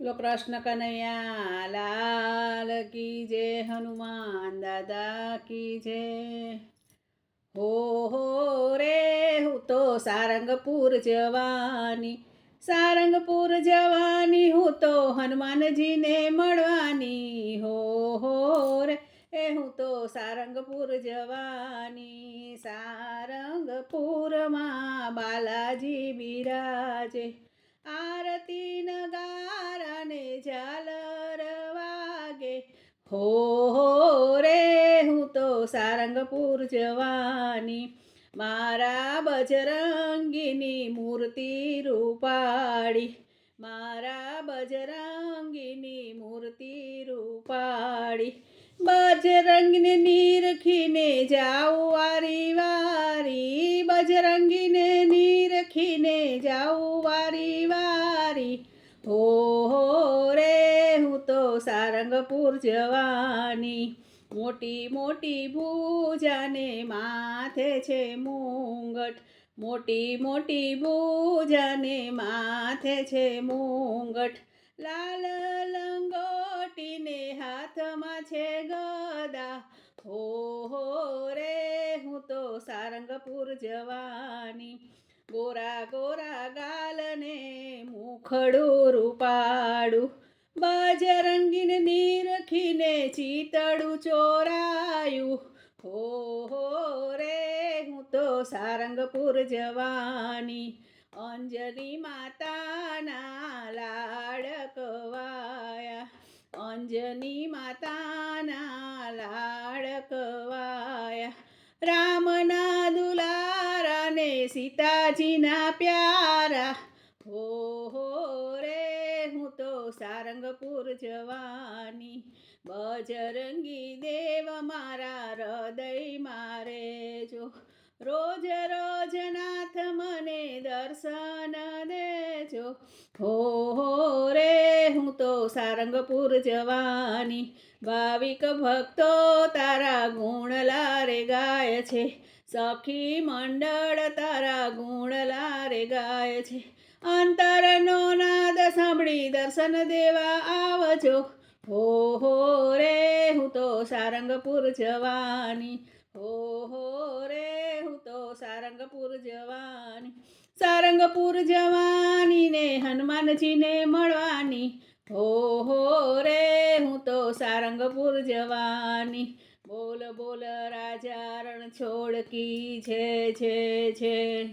બોલો કૃષ્ણ કનૈયા, લાલ કી જય, હનુમાન દાદા કી જય. હો હો રે, હું તો સારંગપુર જવાની સારંગપુર જવાની, હું તો હનુમાનજીને મળવાની. હો હો રે, એ હું તો સારંગપુર જવાની, સારંગપુરમાં બાલાજી બિરાજે. આરતી નગારાને ઝાલર વાગે. હો, રે, હું તો સારંગપુર જવાની. મારા બજરંગીની મૂર્તિ રૂપાળી. મારા બજરંગીની મૂર્તિ રૂપાળી. બજરંગને નીરખીને જાઉં વારી વારી. બજરંગીને નીરખીને જાઉં વારી વારી. હો હો સારંગપુર જવાની મોટી મોટી ભૂજાને માથે છે મૂંગટ. મોટી મોટી ભૂજાને માથે છે મૂંગટ. લાલ લંગોટીને હાથમાં છે ગદા. હો હો રે, હું તો સારંગપુર જવાની ગોરા ગોરા ગાલને મુખડું રૂપાડું. બજરંગીને નીરખીને ચીતડું ચોરાયું. હો હો રે, હું તો સારંગપુર જવાની. અંજલિ માતાના લાડકવાયા. અંજલી માતાના લાડકવાયા. રામના દુલારાને સીતાજીના પ્યારા. હો હો સારંગપુર જવાની. બજરંગી દેવ મારા હૃદય મારે જો રોજ રોજ નાથ મને દર્શન દેજો. હો હો રે, હું તો સારંગપુર જવાની. ભાવિક ભક્તો તારા ગુણ લારે ગાય છે. સખી મંડળ તારા ગુણ લારે ગાય છે. અંતરનો નાદ સાંભળી દર્શન દેવા આવજો. હો હો રે, હું તો સારંગપુર જવાની. હો હો રે, હું તો સારંગપુર જવાની. સારંગપુર જવાની ને હનુમાનજીને મળવાની. હો હો રે, હું તો સારંગપુર જવાની. બોલ બોલ રાજા રણ છોડ છે છે છે